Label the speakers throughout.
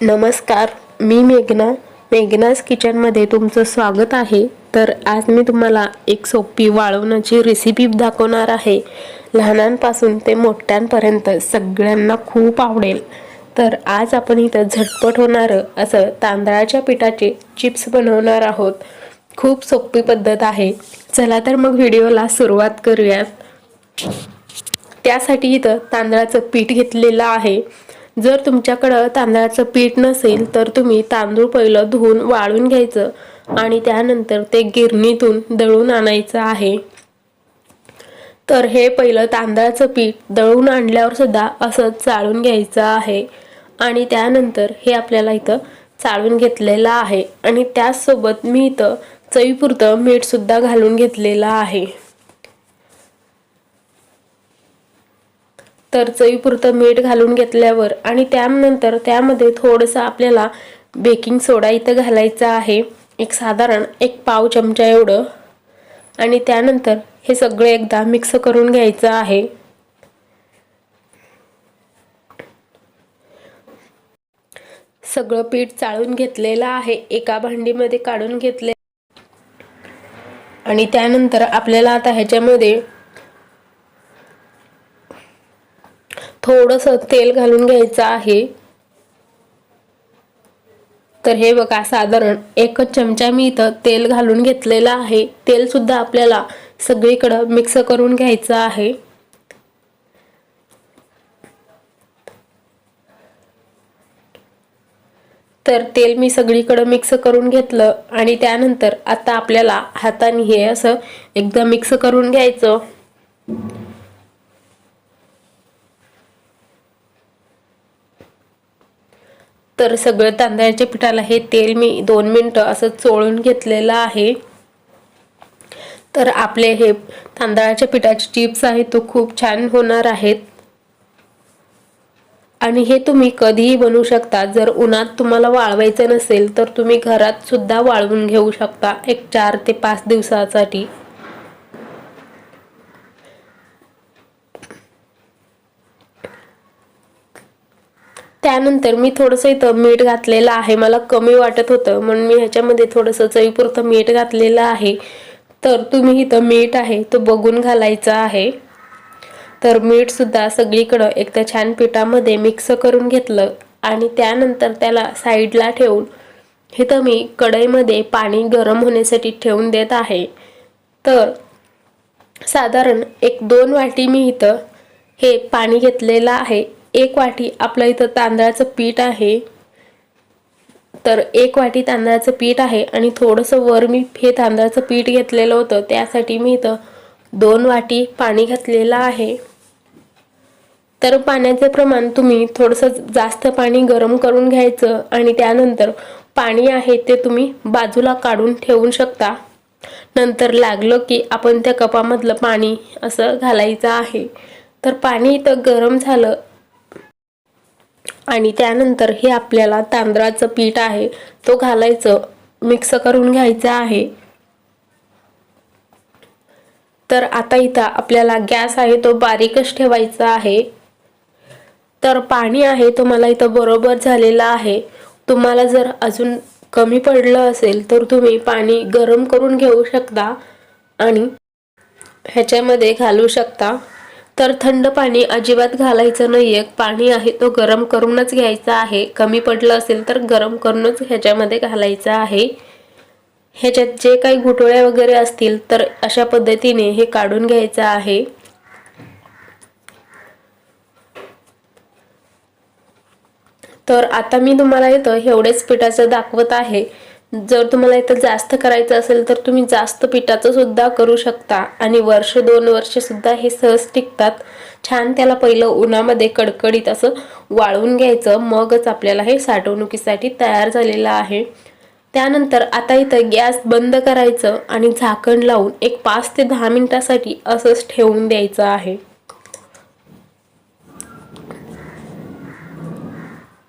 Speaker 1: नमस्कार मी मेघना. मेघनाज किचनमध्ये तुमचं स्वागत आहे. तर आज मी तुम्हाला एक सोपी वाळवण्याची रेसिपी दाखवणार आहे. लहानांपासून ते मोठ्यांपर्यंत सगळ्यांना खूप आवडेल. तर आज आपण इथं झटपट होणारं असं तांदळाच्या पिठाचे चिप्स बनवणार आहोत. खूप सोपी पद्धत आहे. चला तर मग व्हिडिओला सुरुवात करूयात. त्यासाठी इथं तांदळाचं पीठ घेतलेलं आहे. जर तुमच्याकडं तांदळाचं पीठ नसेल तर तुम्ही तांदूळ पहिलं धुवून वाळून घ्यायचं आणि त्यानंतर ते गिरणीतून दळून आणायचं आहे. तर हे पहिलं तांदळाचं पीठ दळून आणल्यावर सुद्धा असं चाळून घ्यायचं आहे आणि त्यानंतर हे आपल्याला इथं चाळून घेतलेलं आहे आणि त्याचसोबत मी इथं चवीपुरतं मीठसुद्धा घालून घेतलेलं आहे. तर चवीपुरतं मीठ घालून घेतल्यावर आणि त्यानंतर त्यामध्ये थोडंसं आपल्याला बेकिंग सोडा इथं घालायचा आहे. एक साधारण एक पाव चमचा एवढं. आणि त्यानंतर हे सगळे एकदा मिक्स करून घ्यायचं आहे. सगळं पीठ चाळून घेतलेलं आहे. एका भांडीमध्ये काढून घेतले. आणि त्यानंतर आपल्याला आता ह्याच्यामध्ये थोडंसं तेल घालून घ्यायचं आहे. तर हे बघा साधारण एकच चमचा मी इथं तेल घालून घेतलेलं आहे. तेल सुद्धा आपल्याला सगळीकडं मिक्स करून घ्यायचं आहे. तर तेल मी सगळीकडं मिक्स करून घेतलं आणि त्यानंतर आता आपल्याला हाताने हे असं एकदा मिक्स करून घ्यायचं. तर सगळं तांदळाच्या पिठाला हे तेल मी दोन मिनटं असं चोळून घेतलेलं आहे. तर आपले हे तांदळाच्या पिठाचे चिप्स आहेत तो खूप छान होणार आहेत. आणि हे तुम्ही कधीही बनवू शकता. जर उन्हात तुम्हाला वाळवायचं नसेल तर तुम्ही घरात सुद्धा वाळवून घेऊ शकता एक चार ते पाच दिवसासाठी. त्यानंतर मी थोडंसं इथं मीठ घातलेलं आहे. मला कमी वाटत होतं. म्हणून मी ह्याच्यामध्ये थोडंसं चवीपुरतं मीठ घातलेलं आहे. तर तुम्ही इथं मीठ आहे तो बघून घालायचं आहे. तर मीठसुद्धा सगळीकडं एकदा छान पिठामध्ये मिक्स करून घेतलं आणि त्यानंतर त्याला साईडला ठेवून इथं मी कढईमध्ये पाणी गरम होण्यासाठी ठेवून देत आहे. तर साधारण एक दोन वाटी मी इथं हे पाणी घेतलेलं आहे. एक वाटी आपलं इथं तांदळाचं पीठ आहे. तर एक वाटी तांदळाचं पीठ आहे आणि थोडंसं वर मी हे तांदळाचं पीठ घेतलेलं होतं. त्यासाठी मी इथं दोन वाटी पाणी घातलेलं आहे. तर पाण्याचं प्रमाण तुम्ही थोडंसं जास्त पाणी गरम करून घ्यायचं आणि त्यानंतर पाणी आहे ते तुम्ही बाजूला काढून ठेवू शकता. नंतर लागलं की आपण त्या कपामधलं पाणी असं घालायचं आहे. तर पाणी इथं गरम झालं आणि त्यानंतर हे आपल्याला तांदळाचं पीठ आहे तो घालायचं मिक्स करून घ्यायचं आहे. तर आता इथं आपल्याला गॅस आहे तो बारीकच ठेवायचा आहे. तर पाणी आहे तो मला इथं बरोबर झालेलं आहे. तुम्हाला जर अजून कमी पडलं असेल तर तुम्ही पाणी गरम करून घेऊ शकता आणि ह्याच्यामध्ये घालू शकता. तर थंड पाणी अजिबात घालायचं नाही आहे पाणी आहे तो गरम करूनच घ्यायचा आहे. कमी पडलं असेल तर गरम करूनच ह्याच्यामध्ये घालायचं आहे. ह्याच्यात जे काही घुटोळ्या वगैरे असतील तर अशा पद्धतीने हे काढून घ्यायचं आहे. तर आता मी तुम्हाला इथं एवढेच पिठाचं दाखवत आहे. जर तुम्हाला इथं जास्त करायचं असेल तर तुम्ही जास्त पिठाचं सुद्धा करू शकता. आणि वर्ष दोन वर्ष सुद्धा हे सहज टिकतात. छान त्याला पहिलं उन्हामध्ये कडकडीत असं वाळवून घ्यायचं. मगच आपल्याला हे साठवणुकीसाठी तयार झालेलं आहे. त्यानंतर आता इथं गॅस बंद करायचं आणि झाकण लावून एक पाच ते दहा मिनिटासाठी असंच ठेवून द्यायचं आहे.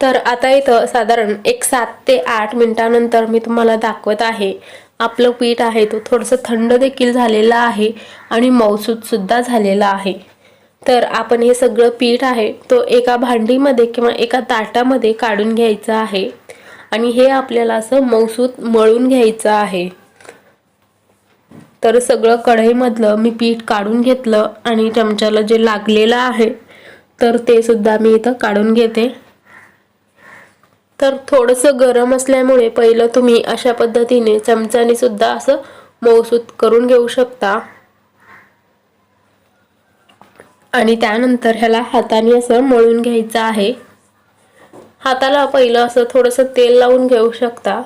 Speaker 1: तर आता इथं साधारण एक सात ते आठ मिनिटानंतर मी तुम्हाला दाखवत आहे. आपलं पीठ आहे तो थोडंसं थंड देखील झालेलं आहे आणि मौसूदसुद्धा झालेला आहे. तर आपण हे सगळं पीठ आहे तो एका भांडीमध्ये किंवा एका ताटामध्ये काढून घ्यायचं आहे. आणि हे आपल्याला असं मौसूद मळून घ्यायचं आहे. तर सगळं कढईमधलं मी पीठ काढून घेतलं आणि चमच्याला जे लागलेलं आहे तर ते सुद्धा मी इथं काढून घेते. तर थोडंसं गरम असल्यामुळे पहिलं तुम्ही अशा पद्धतीने चमचाने सुद्धा असं मऊसूत करून घेऊ शकता. आणि त्यानंतर ह्याला हाताने असं मळून घ्यायचं आहे. हाताला पहिलं असं थोडंसं तेल लावून घेऊ शकता.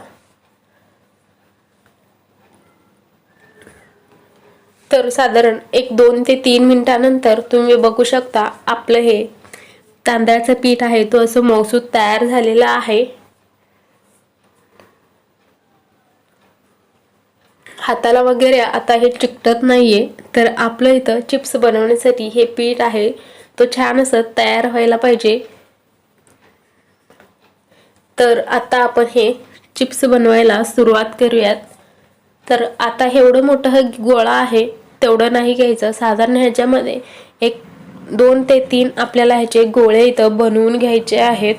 Speaker 1: तर साधारण एक दोन ते तीन मिनिटानंतर तुम्ही बघू शकता आपलं हे तांदळाचं पीठ आहे तो असं मौसूद तयार झालेला आहे. हाताला वगैरे आता हे चिकटत नाहीये तर आपलं इथं चिप्स बनवण्यासाठी हे पीठ आहे तो छान असं तयार व्हायला पाहिजे. तर आता आपण हे चिप्स बनवायला सुरुवात करूयात. तर आता एवढं मोठं गोळा आहे तेवढं नाही घ्यायचं. साधारण ह्याच्यामध्ये एक दोन ते तीन आपल्याला ह्याचे गोळे इथं बनवून घ्यायचे आहेत.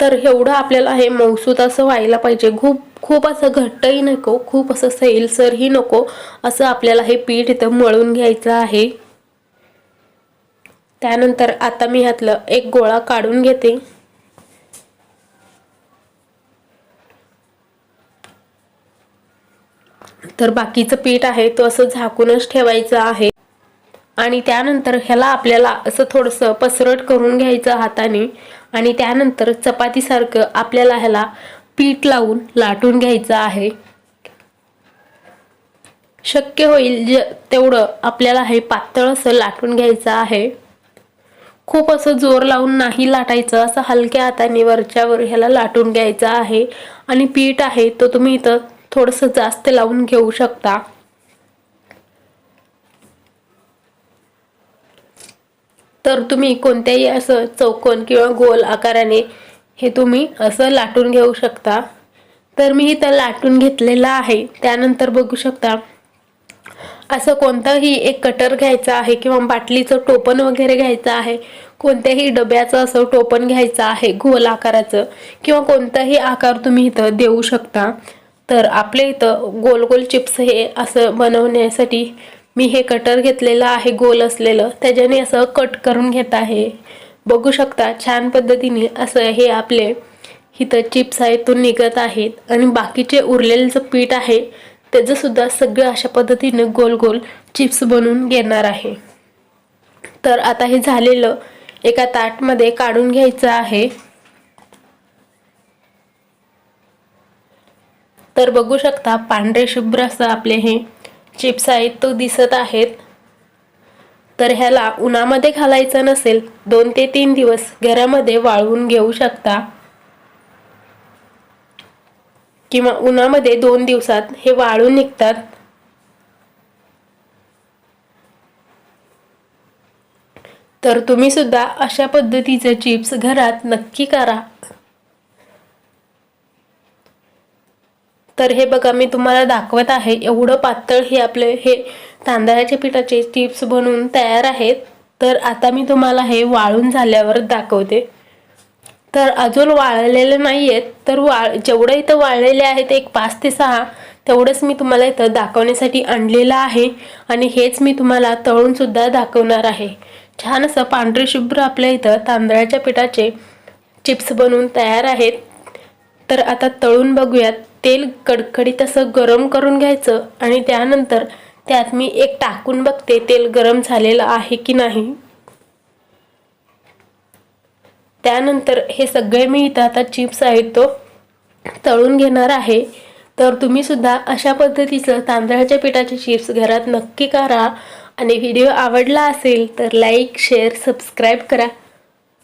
Speaker 1: तर एवढं आपल्याला हे मौसूत असं व्हायला पाहिजे. खूप खूप असं घट्टही नको खूप असं सैलसरही नको असं आपल्याला हे पीठ इथं मळून घ्यायचं आहे. त्यानंतर आता मी ह्यातलं एक गोळा काढून घेते. तर बाकीचं पीठ आहे तो असं झाकूनच ठेवायचं आहे. आणि त्यानंतर ह्याला आपल्याला असं थोडंसं पसरट करून घ्यायचं हाताने. आणि त्यानंतर चपातीसारखं आपल्याला ह्याला पीठ लावून लाटून घ्यायचं आहे. शक्य होईल ज तेवढं आपल्याला हे पातळ असं लाटून घ्यायचं आहे. खूप असं जोर लावून नाही लाटायचं असं हलक्या हाताने वरच्यावर ह्याला लाटून घ्यायचं आहे. आणि पीठ आहे तो तुम्ही इथं थोडंसं जास्त लावून घेऊ शकता. तर तुम्ही कोणत्याही असं चौकोन किंवा गोल आकाराने हे तुम्ही असं लाटून घेऊ शकता. तर मी इथं लाटून घेतलेलं आहे. त्यानंतर बघू शकता असं कोणतंही एक कटर घ्यायचं आहे किंवा बाटलीचं टोपण वगैरे घ्यायचं आहे. कोणत्याही डब्याचं असं टोपण घ्यायचं आहे गोल आकाराचं. किंवा कोणताही आकार तुम्ही इथं देऊ शकता. तर आपल्या इथं गोल गोल चिप्स हे असं बनवण्यासाठी मी हे कटर घेतलेलं आहे गोल असलेलं. त्याच्याने असं कट करून घेत आहे. बघू शकता छान पद्धतीने असं हे आपले इथं चिप्स आहेत तो निघत आहेत. आणि बाकीचे उरलेलं जे पीठ आहे त्याचंसुद्धा सगळं अशा पद्धतीनं गोल गोल चिप्स बनवून घेणार आहे. तर आता हे झालेलं एका ताटमध्ये काढून घ्यायचं आहे. तर बघू शकता पांढरे शुभ्र असं आपले हे चिप्स आहेत तो दिसत आहेत. तर ह्याला उन्हामध्ये घालायचं नसेल दोन ते तीन दिवस घरामध्ये वाळवून घेऊ शकता. किंवा उन्हामध्ये दोन दिवसात हे वाळून निघतात. तर तुम्ही सुद्धा अशा पद्धतीचे चिप्स घरात नक्की करा. तर हे बघा मी तुम्हाला दाखवत आहे एवढं पातळ हे आपले हे तांदळाच्या पिठाचे चिप्स बनवून तयार आहेत. तर आता मी तुम्हाला हे वाळून झाल्यावर दाखवते. तर अजून वाळलेले नाही आहेत तर वाळ जेवढं इथं वाळलेले आहेत एक पाच ते सहा तेवढंच मी तुम्हाला इथं दाखवण्यासाठी आणलेलं आहे. आणि हेच मी तुम्हाला तळूनसुद्धा दाखवणार आहे. छान असं पांढरे शुभ्र आपल्या इथं तांदळाच्या पिठाचे चिप्स बनवून तयार आहेत. तर आता तळून बघूयात. तेल कडकडीत असं गरम करून घ्यायचं आणि त्यानंतर त्यात मी एक टाकून बघते तेल गरम झालेलं आहे की नाही. त्यानंतर हे सगळे मी इथं आता चिप्स आहेत तो तळून घेणार आहे. तर तुम्ही सुद्धा अशा पद्धतीचं तांदळाच्या पिठाचे चिप्स घरात नक्की करा. आणि व्हिडिओ आवडला असेल तर लाईक शेअर सबस्क्राईब करा.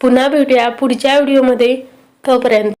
Speaker 1: पुन्हा भेटूया पुढच्या व्हिडिओमध्ये. तोपर्यंत